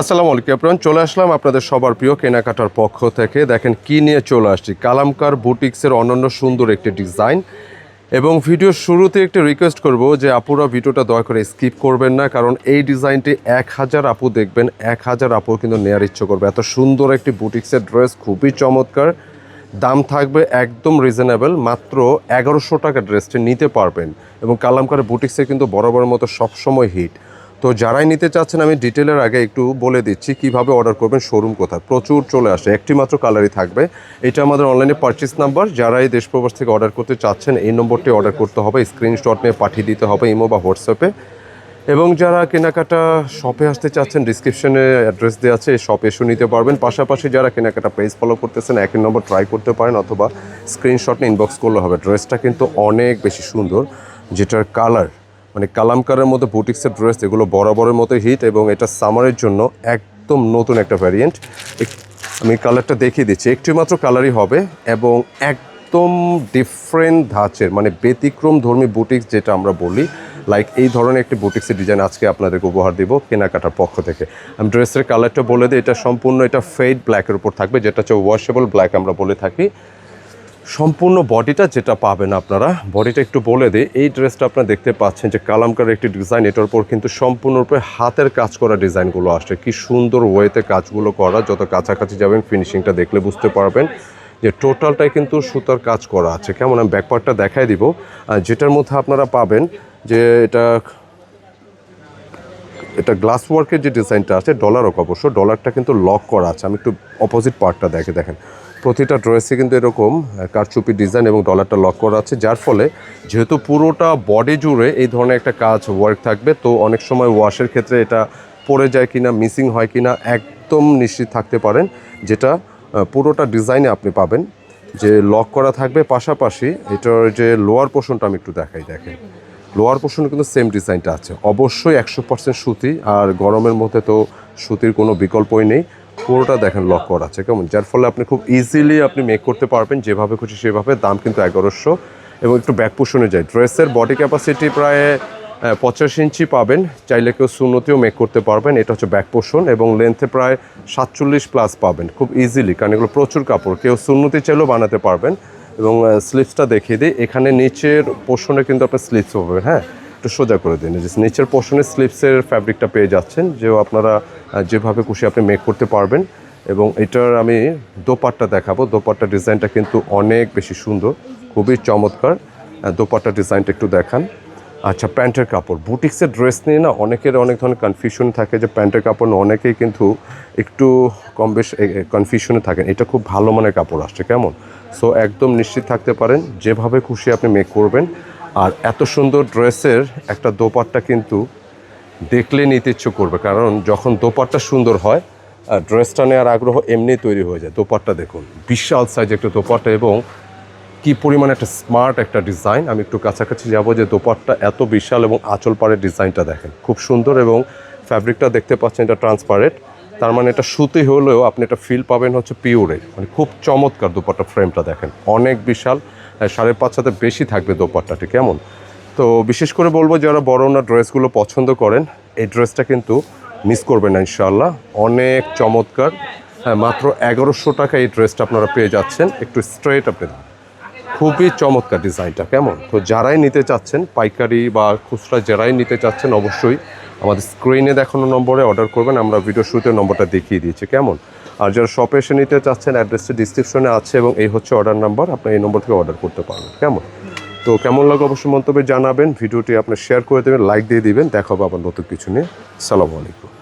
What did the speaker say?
আসসালামু আলাইকুম আপনার চলে আসলাম আপনাদের সবার প্রিয় কেনাকাটার পক্ষ থেকে। দেখেন কি নিয়ে চলে আসছি। কালামকার বুটিক্সের অনন্য সুন্দর একটি ডিজাইন। এবং ভিডিওর শুরুতে একটি রিকোয়েস্ট করব যে, আপুরা ভিডিওটা দয়া করে স্কিপ করবেন না, কারণ এই ডিজাইনটি এক হাজার আপু দেখবেন, এক হাজার আপু কিন্তু নেওয়ার ইচ্ছে করবে। এত সুন্দর একটি বুটিক্সের ড্রেস খুবই চমৎকার। দাম থাকবে একদম রিজনেবল মাত্র এগারোশো টাকা ড্রেসটি নিতে পারবেন। এবং কালামকার বুটিক্সে কিন্তু বরাবর মতো সবসময় হিট তো যারাই নিতে চাচ্ছেন, আমি ডিটেলের আগে একটু বলে দিচ্ছি কীভাবে অর্ডার করবেন শোরুম কোথায়। প্রচুর চলে আসে, একটি মাত্র কালারই থাকবে। এটা আমাদের অনলাইনে পারচেস নাম্বার যারাই দেশ প্রবাস থেকে অর্ডার করতে চাচ্ছেন, এই নম্বরটি অর্ডার করতে হবে স্ক্রিনশট নিয়ে পাঠিয়ে দিতে হবে ইমো বা হোয়াটসঅ্যাপে এবং যারা কেনাকাটা শপে আসতে চাচ্ছেন ডিসক্রিপশনে অ্যাড্রেস দেওয়া আছে শপে এসে নিতে পারবেন। পাশাপাশি যারা কেনাকাটা পেজ ফলো করতেছেন একই নম্বর ট্রাই করতে পারেন অথবা স্ক্রিনশট নিয়ে ইনবক্স করলে হবে। ড্রেসটা কিন্তু অনেক বেশি সুন্দর, যেটার কালার মানে কালামকারের মতো বুটিক্সের ড্রেস এগুলো বরাবরের মতো হিট এবং এটা সামারের জন্য একদম নতুন একটা ভ্যারিয়েন্ট আমি কালারটা দেখিয়ে দিচ্ছি। একটি মাত্র কালারই হবে এবং একদম ডিফারেন্ট ধাঁচের মানে ব্যতিক্রম ধর্মী বুটিক্স যেটা আমরা বলি লাইক এই ধরনের একটি বুটিক্সের ডিজাইন আজকে আপনাদেরকে উপহার দিব কেনাকাটার পক্ষ থেকে। আমি ড্রেসের কালারটা বলে দিই, এটা সম্পূর্ণ এটা ফেড ব্ল্যাকের উপর থাকবে, যেটা হচ্ছে ওয়াশেবল ব্ল্যাক আমরা বলে থাকি। সম্পূর্ণ বডিটা যেটা পাবেন আপনারা, বডিটা একটু বলে দিই, এই ড্রেসটা আপনারা দেখতে পাচ্ছেন যে কালামকার একটি ডিজাইন এটার উপর কিন্তু সম্পূর্ণরূপে হাতের কাজ করা ডিজাইনগুলো আসে কি সুন্দর ওয়েতে কাজগুলো করা, যত কাছাকাছি যাবেন ফিনিশিংটা দেখলে বুঝতে পারবেন যে টোটালটাই কিন্তু সুতার কাজ করা আছে। কেমন, আমি ব্যাকপার্টটা দেখাই দিব। যেটার মধ্যে আপনারা পাবেন যে এটা এটা গ্লাস ওয়ার্কের যে ডিজাইনটা আছে ডলার অবশ্য ডলারটা কিন্তু লক করা আছে। আমি একটু অপোজিট পার্টটা দেখে দেখেন। প্রতিটা ড্রেসে কিন্তু এরকম কারচুপি ডিজাইন এবং ডলারটা লক করা আছে, যার ফলে যেহেতু পুরোটা বডি জুড়ে এই ধরনের একটা কাজ ওয়ার্ক থাকবে, তো অনেক সময় ওয়াশের ক্ষেত্রে এটা পড়ে যায় কিনা মিসিং হয় কিনা, একদম নিশ্চিত থাকতে পারেন, যেটা পুরোটা ডিজাইনে আপনি পাবেন, যে লক করা থাকবে। পাশাপাশি এটার যে লোয়ার পোর্শনটা আমি একটু দেখাই, দেখেন। লোয়ার পোর্শনে কিন্তু সেম ডিজাইনটা আছে। অবশ্যই একশো পার্সেন্ট সুতি, আর গরমের মধ্যে তো সুতির কোনো বিকল্পই নেই। পুরোটা দেখেন লক করা আছে, কেমন? যার ফলে আপনি খুব ইজিলি আপনি মেক করতে পারবেন, যেভাবে খুশি সেভাবে, দাম কিন্তু এগারোশো। এবং একটু ব্যাক পোর্শনে যায় ড্রেসের বডি ক্যাপাসিটি প্রায় পঁচাশ ইঞ্চি পাবেন। চাইলে কেউ শূন্যতেও মেক করতে পারবেন, এটা হচ্ছে ব্যাক পোর্শন এবং লেন্থে প্রায় সাতচল্লিশ প্লাস পাবেন, খুব ইজিলি কারণ এগুলো প্রচুর কাপড়, কেউ শূন্যতি চাইলেও বানাতে পারবেন। এবং স্লিপসটা দেখিয়ে দিই, এখানে নিচের পোর্শনে কিন্তু আপনার স্লিপস পাবেন হ্যাঁ? একটু সোজা করে দিন। নিচের পোর্শনে স্লিপসের ফ্যাব্রিকটা পেয়ে যাচ্ছেন যে আপনারা যেভাবে খুশি আপনি মেক করতে পারবেন। এবং এটার আমি দোপাট্টা দেখাবো। দোপাট্টা ডিজাইনটা কিন্তু অনেক বেশি সুন্দর, খুবই চমৎকার। দোপাট্টা ডিজাইনটা একটু দেখান। আচ্ছা প্যান্টের কাপড়। বুটিক্সের ড্রেস নিয়ে না অনেকের অনেক ধরনের কনফিউশন থাকে যে প্যান্টের কাপড় অনেকেই কিন্তু একটু কম বেশ কনফিউশনে থাকেন। এটা খুব ভালো মানের কাপড় আসছে, কেমন? সো একদম নিশ্চিত থাকতে পারেন। যেভাবে খুশি আপনি মেক করবেন। আর এত সুন্দর ড্রেসের একটা দোপাট্টা কিন্তু দেখলে নিতে ইচ্ছে করবে, কারণ যখন দোপাট্টা সুন্দর হয় ড্রেসটা নেওয়ার আগ্রহ এমনি তৈরি হয়ে যায়। দোপাট্টা দেখুন, বিশাল সাইজ একটা দোপাট্টা এবং কি পরিমাণ একটা স্মার্ট একটা ডিজাইন আমি একটু কাছাকাছি যাব যে দোপাট্টা এত বিশাল এবং আঁচল পাড়ের ডিজাইনটা দেখেন। খুব সুন্দর এবং ফ্যাব্রিকটা দেখতে পাচ্ছেন এটা ট্রান্সপারেন্ট তার মানে এটা সুতি হলেও আপনি এটা ফিল পাবেন হচ্ছে পিওরে মানে খুব চমৎকার দোপাট্টা ফ্রেমটা দেখেন। অনেক বিশাল সাড়ে পাঁচ হাতে বেশি থাকবে দোপাট্টাটি, কেমন? তো বিশেষ করে বলব যারা বড় না ড্রেসগুলো পছন্দ করেন, এই ড্রেসটা কিন্তু মিস করবেন না ইনশাল্লাহ অনেক চমৎকার হ্যাঁ মাত্র এগারোশো টাকা এই ড্রেসটা আপনারা পেয়ে যাচ্ছেন। একটু স্ট্রেট আপনি খুবই চমৎকার ডিজাইনটা কেমন? তো যারাই নিতে চাচ্ছেন, পাইকারি বা খুচরা যারাই নিতে চাচ্ছেন, অবশ্যই আমাদের স্ক্রিনে দেখানো নম্বরে অর্ডার করবেন, আমরা ভিডিও শুরুতে নম্বরটা দেখিয়ে দিয়েছি, কেমন? আর যারা শপে এসে নিতে চাচ্ছেন অ্যাড্রেসটা ডিসক্রিপশনে আছে এবং এই হচ্ছে অর্ডার নাম্বার আপনি এই নম্বর থেকে অর্ডার করতে পারবেন, কেমন? তো কেমন লাগে অবশ্যই মন্তব্যে জানাবেন ভিডিওটি আপনি শেয়ার করে দেবেন লাইক দিয়ে দিবেন দেখা হবে আবার নতুন কিছু নিয়ে। সালামু আলাইকুম।